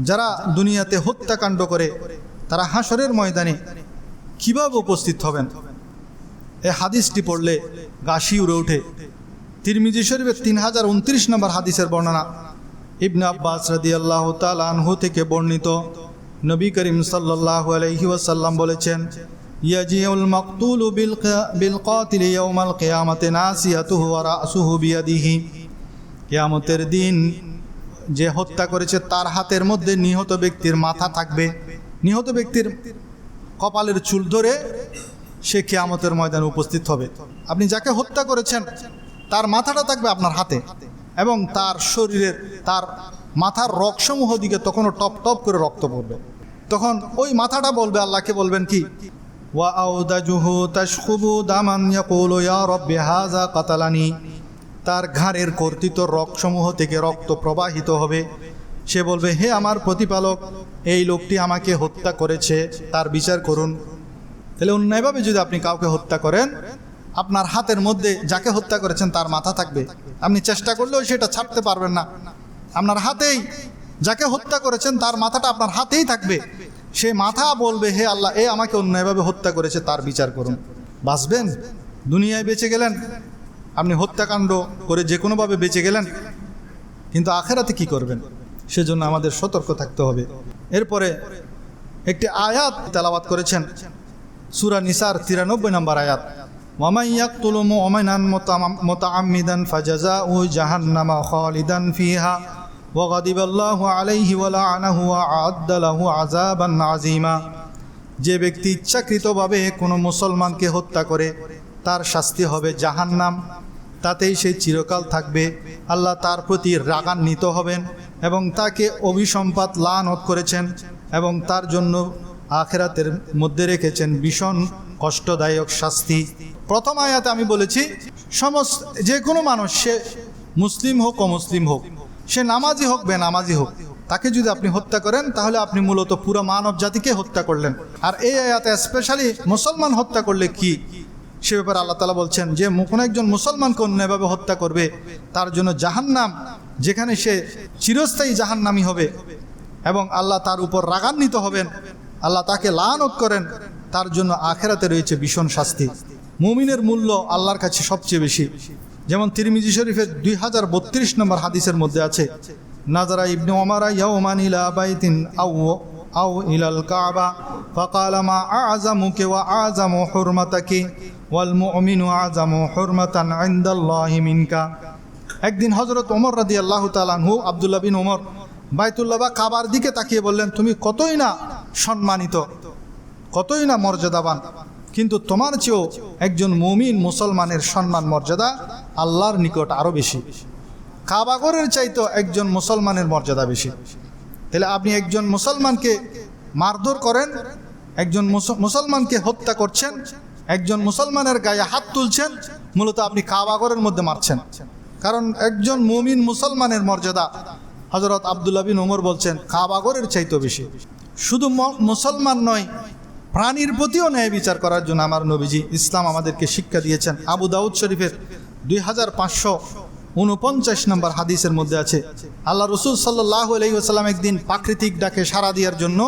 যারা দুনিয়াতে হত্যাকাণ্ড করে, তারা হাসরের ময়দানে কীভাবে উপস্থিত হবেন? এ হাদিসটি পড়লে গাছি উড়ে ওঠে। তিরমিজি শরীফের তিন হাজার উনত্রিশ নম্বর হাদিসের বর্ণনা। ইবনে আব্বাস রাদি আল্লাহ আনহু থেকে বর্ণিত। নবী করিম সাল্লাহ আলহি বলেছেন মাকতুল বিল বিল কিয়ামতের দিন যে হত্যা করেছে তার হাতের মধ্যে নিহত ব্যক্তির মাথা থাকবে। নিহত ব্যক্তির কপালের চুল ধরে সে কিয়ামতের ময়দানে উপস্থিত হবে। আপনি যাকে হত্যা করেছেন, তার মাথাটা থাকবে আপনার হাতে এবং তার শরীরের, তার মাথার রকসমূহ দিকে তখনও টপ টপ করে রক্ত পড়বে। তখন ওই মাথাটা বলবে, আল্লাহকে বলবেন কি? ওয়া আউদাজুহু তাশখুবু দামান ইয়াকুলু, ইয়া রাব্বি হাযা কাতালানি। তার ঘাড়ের কর্তৃত রক্তসমূহ থেকে রক্ত প্রবাহিত হবে। সে বলবে, হে আমার প্রতিপালক, এই লোকটি আমাকে হত্যা করেছে, তার বিচার করুন। তাহলে অন্যায়ভাবে যদি আপনি কাউকে হত্যা করেন, আপনার হাতের মধ্যে যাকে হত্যা করেছেন, তার মাথা থাকবে। আপনি চেষ্টা করলেও সেটা ছাড়তে পারবেন না। আপনার হাতেই যাকে হত্যা করেছেন, তার মাথাটা আপনার হাতেই থাকবে। সে মাথা বলবে, হে আল্লাহ, এ আমাকে অন্যায়ভাবে হত্যা করেছে, তার বিচার করুন। বাঁচবেন? দুনিয়ায় বেঁচে গেলেন? আপনি হত্যাকাণ্ড করে যে কোনোভাবে বেঁচে গেলেন, কিন্তু আখেরাতে কি করবেন? সেজন্য আমাদের সতর্ক থাকতে হবে। এরপরে একটি আয়াত তেলাবাত করেছেন, সুরা নিসার তিরানব্বই নম্বর আয়াত। তুলুমু ওমাইনান ফাজাজা উ জাহান্নামা ফিহা যে ব্যক্তি ইচ্ছাকৃতভাবে কোনো মুসলমানকে হত্যা করে, তার শাস্তি হবে জাহান্নাম। তাতেই সে চিরকাল থাকবে। আল্লাহ তার প্রতি রাগান্বিত হবেন এবং তাকে অভিসম্পাত লানত করেছেন এবং তার জন্য আখেরাতের মধ্যে রেখেছেন ভীষণ কষ্টদায়ক শাস্তি। প্রথম আয়াতে আমি বলেছি, সমস্ত, যে কোনো মানুষ, সে মুসলিম হোক, অমুসলিম হোক, সে নামাজি হোক, বেনামাজি হোক, তাকে যদি আপনি হত্যা করেন, তাহলে আপনি মূলত পুরো মানব জাতিকে হত্যা করলেন। আর এই আয়াতে স্পেশালি মুসলমান হত্যা করলে কি? সে ব্যাপারে আল্লাহ তালা বলছেন যে কোনো একজন মুসলমানকে অন্য এভাবে হত্যা করবে, তার জন্য জাহান্নাম, যেখানে সে চিরস্থায়ী জাহান্নামি হবে এবং আল্লাহ তার উপর রাগান্বিত হবেন, আল্লাহ তাকে লানত করেন, তার জন্য আখেরাতে রয়েছে ভীষণ শাস্তি। মুমিনের মূল্য আল্লাহর কাছে সবচেয়ে বেশি। যেমন তিরমিজি শরীফের দুই হাজার বত্রিশ নম্বর হাদিসের মধ্যে আছে, নাজারা ইবনে ওমারা, ইয়াউমান ইলা বাইতিন আউ আউ ইলাল কাবা ফাকালামা আজামুকে ওয়া আজামু হুরমাতাকে ওয়ালমুমিনু আজামু হরমাতান আইন্দাল্লাহ মিনকা। একদিন হজরত ওমর রাদি আল্লাহ তালানহু আবদুল্লা বিন ওমর, বাইতুল্লাহ বা কাবার দিকে তাকিয়ে বললেন, তুমি কতই না সম্মানিত, কতই না মর্যাদাবান, কিন্তু তোমার চেয়েও একজন মুমিন মুসলমানের সম্মান মর্যাদা আল্লাহর নিকট আরও বেশি। কাবাগরের চাইতো একজন মুসলমানের মর্যাদা বেশি। তাহলে আপনি একজন মুসলমানকে মারধর করেন, একজন মুসলমানকে হত্যা করছেন একজন মুসলমানের গায়ে হাত তুলছেন, মূলত আপনি কাবাগরের মধ্যে মারছেন। কারণ একজন মুমিন মুসলমানের মর্যাদা। হজরত আবদুল্লাহ বিন ওমর বলছেন কাবাগরের চাইতো বেশি। শুধু মুসলমান নয়, প্রাণীর প্রতিও ন্যায় বিচার করার জন্য আমার নবীজি ইসলাম আমাদেরকে শিক্ষা দিয়েছেন। আবু দাউদ শরীফের দুই হাজার পাঁচশো উনপঞ্চাশ নম্বর হাদিসের মধ্যে আছে, আল্লাহ রসুল সাল্লাহ আলহিহাসাল্লাম একদিন প্রাকৃতিক ডাকে সাড়া দেওয়ার জন্য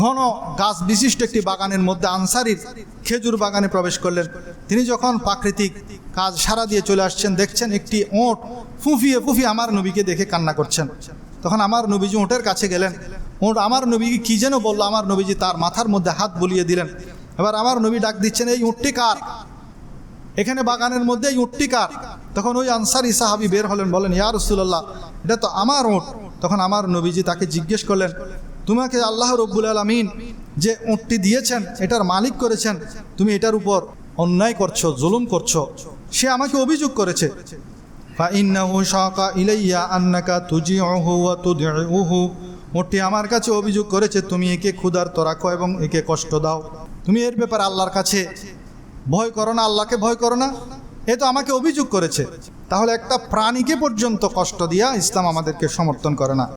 ঘন গাছ বিশিষ্ট একটি বাগানের মধ্যে আনসারির খেজুর বাগানে প্রবেশ করলেন। তিনি যখন প্রাকৃতিক কাজ সারা দিয়ে চলে আসছেন, দেখছেন একটি ওঁট ফুফিয়ে ফুফিয়ে আমার নবীকে দেখে কান্না করছেন। তখন আমার নবীজি ওঁটের কাছে গেলেন। ওঁট আমার নবীকে কি যেন বলল? আমার নবীজি তার মাথার মধ্যে হাত বুলিয়ে দিলেন। এবার আমার নবী ডাক দিচ্ছেন, এই উঁটটি কার? এখানে বাগানের মধ্যে এই উটটি কার? তখন ওই আনসারি সাহাবি বের হলেন, বলেন, ইয়া রসুল্লাহ এটা তো আমার ওঁট। তখন আমার নবীজি তাকে জিজ্ঞেস করলেন তোমাকে আল্লাহ রব্বুল আলমিন যে উঁটটি দিয়েছেন, এটার মালিক করেছেন, তুমি এটার উপর অন্যায় করছ, জুলুম করছ, সে আমাকে অভিযোগ করেছে। উটটি আমার কাছে অভিযোগ করেছে, তুমি একে ক্ষুধার্ত রাখো এবং একে কষ্ট দাও। তুমি এর ব্যাপারে আল্লাহর কাছে ভয় করো না, আল্লাহকে ভয় করো না। এ তো আমাকে অভিযোগ করেছে। তাহলে একটা প্রাণীকে পর্যন্ত কষ্ট দিয়া ইসলাম আমাদেরকে সমর্থন করে না।